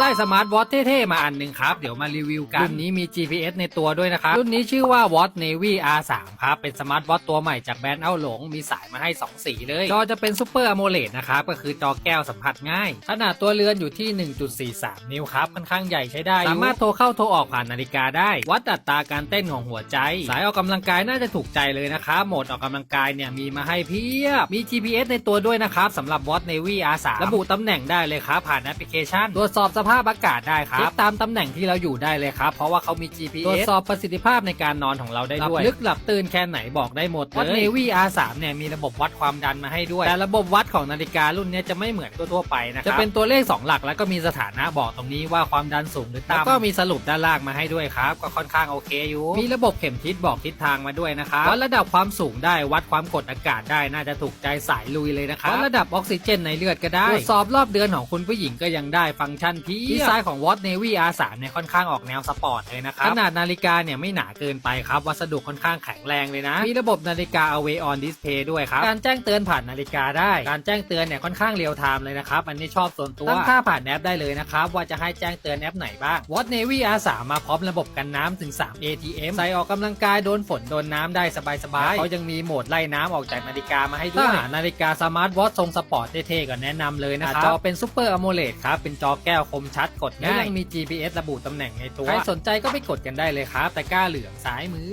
ได้สมาร์ทวอทเท่ๆ มาอันหนึ่งครับ เดี๋ยวมารีวิวกันรุ่นนี้มี GPS ในตัวด้วยนะครับ รุ่นนี้ชื่อว่า Watt Navy R3 ครับ เป็นสมาร์ทวอทตัวใหม่จากแบรนด์เอ้าหลง มีสายมาให้ 2 สีเลย จอจะเป็น Super AMOLED นะครับ ก็คือจอแก้วสัมผัสง่าย ขนาดตัวเรือนอยู่ที่ 1.43 นิ้วครับ ค่อนข้างใหญ่ใช้ได้อยู่สามารถโทรเข้าโทรออกผ่านนาฬิกาได้ วัดอัตราการเต้นของหัวใจ สายออกกำลังกายน่าจะถูกใจเลยนะครับโหมดออกกำลังกายเนี่ยมีมาให้เพียบมี GPS ในตัวด้วยนะครับสำหรับ Watt Navy R3 ระบุตำแหน่งได้เลยครับผ่านแอปพลิเคชันตรวจสอบสภาพอากาศได้ครับเช็คตามตำแหน่งที่เราอยู่ได้เลยครับ เพราะว่าเขามี GPS ตรวจสอบประสิทธิภาพในการนอนของเราได้ด้วยหลับลึกหลับตื่นแค่ไหนบอกได้หมดเลย Watt Navy R3 เนี่ยมีระบบวัดความดันมาให้ด้วย แต่ระบบวัดของนาฬิการุ่นเนี้ยจะไม่เหมือนทั่วๆไปนะครับจะเป็นตัวเลข 2 หลักแล้วก็มีสถานะบอกตรงนี้ว่าความดันสูงหรือต่ำแล้วก็มีสรุปด้านล่างมาให้ด้วยครับ ก็ค่อนข้างโอเคอยู่ มีระบบเข็มทิศบอกทิศทางมาด้วยนะครับวัดระดับความสูงได้วัดความกดอากาศได้น่าจะถูกใจสายลุยเลยนะครับวัดระดับออกซิเจนในเลือดก็ได้ตรวจสอบรอบเดือนของคุณผู้หญิงก็ยังได้ฟังก์ชันเพียบดีไซน์ของ Watt Navy R3 เนี่ยค่อนข้างออกแนวสปอร์ตเลยนะครับขนาดนาฬิกาเนี่ยไม่หนาเกินไปครับ วัสดุค่อนข้างแข็งแรงเลยนะ มีระบบนาฬิกา Away on Display ด้วยครับ การแจ้งเตือนผ่านนาฬิกาได้ การแจ้งเตือนเนี่ยค่อนข้างเรียลไทม์เลยนะครับ อันนี้ชอบส่วนตัวตั้งค่าผ่านแอปได้เลยนะครับ ว่าจะให้แจ้งเตือนแอปไหนบ้าง Watt Navy R3 มาพร้อมระบบกันน้ำถึง 3 ATM ใส่ออกกำลังกายโดนฝนโดนน้ำได้สบายๆเขายังมีโหมดไล่น้ำออกจากนาฬิกามาให้ด้วยถ้าหานาฬิกาสมาร์ทวอททรงสปอร์ตเท่ๆก็แนะนำเลยนะครับจอเป็น Super AMOLED ครับเป็นจอแก้วคมชัดกดง่ายและยังมี GPS ระบุตำแหน่งในตัว ใครสนใจก็ไปกดกันได้เลยครับ แต่กล้าเหลืองซ้ายมือ